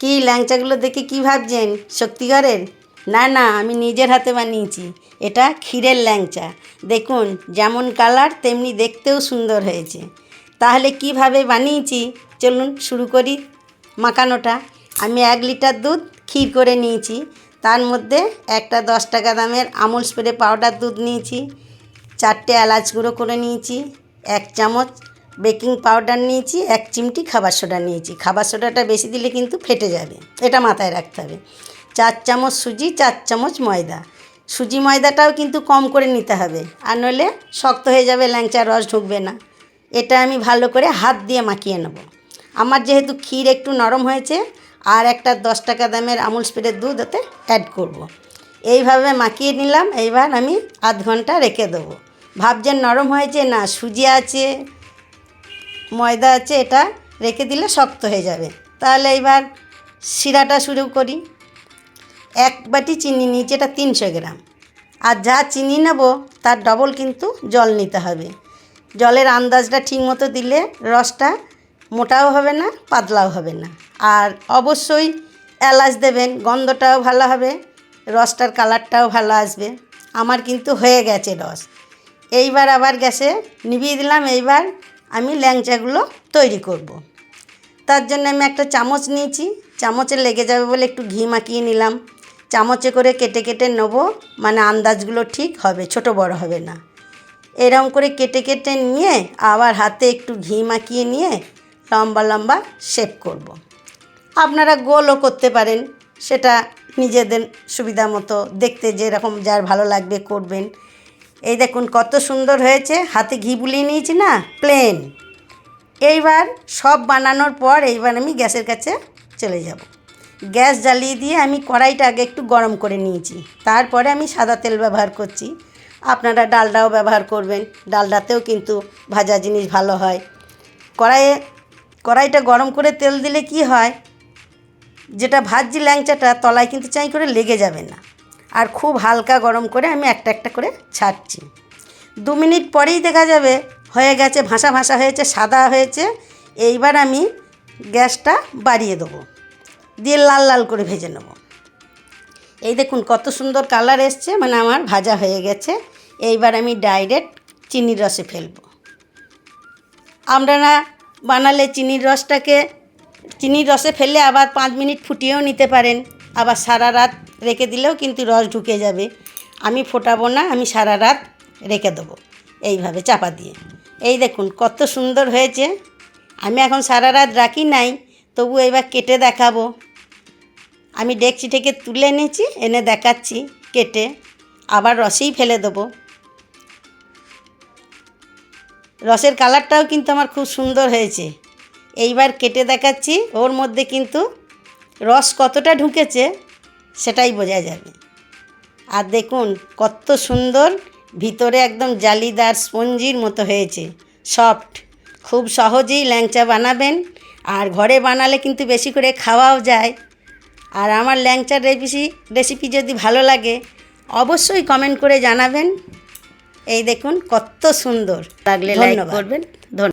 কি ল্যাংচাগুলো দেখে কি ভাবছেন? সত্যিকারের? না না, আমি নিজের হাতে বানিয়েছি। এটা ক্ষীরের ল্যাংচা। দেখুন, যেমন কালার, তেমনি দেখতেও সুন্দর হয়েছে। তাহলে কীভাবে বানিয়েছি? চলুন শুরু করি মাখানোটা। আমি এক লিটার দুধ ক্ষীর করে নিয়েছি। তার মধ্যে একটা দশ টাকা দামের আমুল স্প্রে পাউডার দুধ নিয়েছি। চারটে এলাচ গুঁড়ো করে নিয়েছি। এক চামচ বেকিং পাউডার নিয়েছি, এক চিমটি খাবার সোডা নিয়েছি। খাবার সোডাটা বেশি দিলে কিন্তু ফেটে যাবে। এটা মাথায় রাখতে হবে। চার চামচ সুজি, চার চামচ ময়দা। সুজি ময়দাটাও কিন্তু কম করে নিতে হবে। আর নইলে শক্ত হয়ে যাবে ল্যাংচা রস ঢুকবে না। এটা আমি ভালো করে হাত দিয়ে মাখিয়ে নেব। আমার যেহেতু ক্ষীর একটু নরম হয়েছে, আর একটা দশ টাকা দামের আমুল স্প্রে দুধ ওতে অ্যাড করব। এইভাবে মাখিয়ে নিলাম। এইবার আমি আধ ঘণ্টা রেখে দেবো। ভাবছেন নরম হয়েছে না, সুজি আছে ময়দা আছে, এটা রেখে দিলে শক্ত হয়ে যাবে। তাহলে এবার শিরাটা শুরু করি। এক বাটি চিনি নিয়েছি, এটা তিনশো গ্রাম। আর যা চিনি নেব, তার ডবল কিন্তু জল নিতে হবে। জলের আন্দাজটা ঠিক মতো দিলে রসটা মোটাও হবে না, পাতলাও হবে না। আর অবশ্যই এলাচ দেবেন, গন্ধটাও ভালো হবে, রসটার কালারটাও ভালো আসবে। আমার কিন্তু হয়ে গেছে রস। এইবার আবার গ্যাসে নিভিয়ে দিলাম, এইবার আমি ল্যাংচাগুলো তৈরি করব। তার জন্য আমি একটা চামচ নিয়েছি। চামচে লেগে যাবে বলে একটু ঘি মাখিয়ে নিলাম। চামচে করে কেটে কেটে নেব। মানে আন্দাজগুলো ঠিক হবে, ছোট বড় হবে না। এরকম করে কেটে কেটে নিয়ে আবার হাতে একটু ঘি মাখিয়ে নিয়ে লম্বা লম্বা শেপ করব। আপনারা গোলও করতে পারেন। সেটা নিজেদের সুবিধা মতো দেখতে যেরকম যার ভালো লাগবে করবেন। এই দেখুন কত সুন্দর হয়েছে। হাতে ঘি বুলিয়ে নিয়েছি না? প্লেন এইবার সব বানানোর পর এইবার আমি গ্যাসের কাছে চলে যাব। গ্যাস জ্বালিয়ে দিয়ে আমি কড়াইটা আগে একটু গরম করে নিয়েছি। তারপরে আমি সাদা তেল ব্যবহার করছি। আপনারা ডালডাও ব্যবহার করবেন। ডালডাতেও কিন্তু ভাজা জিনিস ভালো হয়। কড়াইয়ে, কড়াইটা গরম করে তেল দিলে কি হয়? যেটা ভাজছি ল্যাংচাটা তলায় কিন্তু চাই করে লেগে যাবে না। আর খুব হালকা গরম করে আমি একটা একটা করে ছাড়ছি। দু মিনিট পরেই দেখা যাবে, হয়ে গেছে, ভাসা ভাসা হয়েছে, সাদা হয়েছে। এইবার আমি গ্যাসটা বাড়িয়ে দেবো। দিয়ে লাল লাল করে ভেজে নেব। এই দেখুন কত সুন্দর কালার এসছে মানে আমার ভাজা হয়ে গেছে। এইবার আমি ডাইরেক্ট চিনির রসে ফেলব। আপনারা বানালে চিনির রসটাকে, চিনির রসে ফেললে আবার পাঁচ মিনিট ফুটিয়েও নিতে পারেন। আবার সারা রাত রেখে দিলেও কিন্তু রস ঢুকে যাবে। আমি ফোটাবো না, আমি সারা রাত রেখে দেবো। এইভাবে চাপা দিয়ে। এই দেখুন, কত সুন্দর হয়েছে। আমি এখন সারা রাত রাখি নাই, তবু এবার কেটে দেখাবো। আমি ডেকচি থেকে তুলে এনেছি, এনে দেখাচ্ছি কেটে। আবার রসেই ফেলে দেবো। রসের কালারটাও কিন্তু আমার খুব সুন্দর হয়েছে। এইবার কেটে দেখাচ্ছি, ওর মধ্যে কিন্তু রস কতটা ঢুকেছে সেটাই বোঝা যাবে। আর দেখুন কত সুন্দর ভিতরে একদম জালিদার স্পঞ্জির মতো হয়েছে সফট খুব সহজেই ল্যাংচা বানাবেন আর ঘরে বানালে কিন্তু বেশি করে খাওয়াও যায়। আর আমার ল্যাংচার রেসিপি রেসিপি যদি ভালো লাগে অবশ্যই কমেন্ট করে জানাবেন। এই দেখুন কত সুন্দর। লাগলে লাইক করবেন। ধন্যবাদ।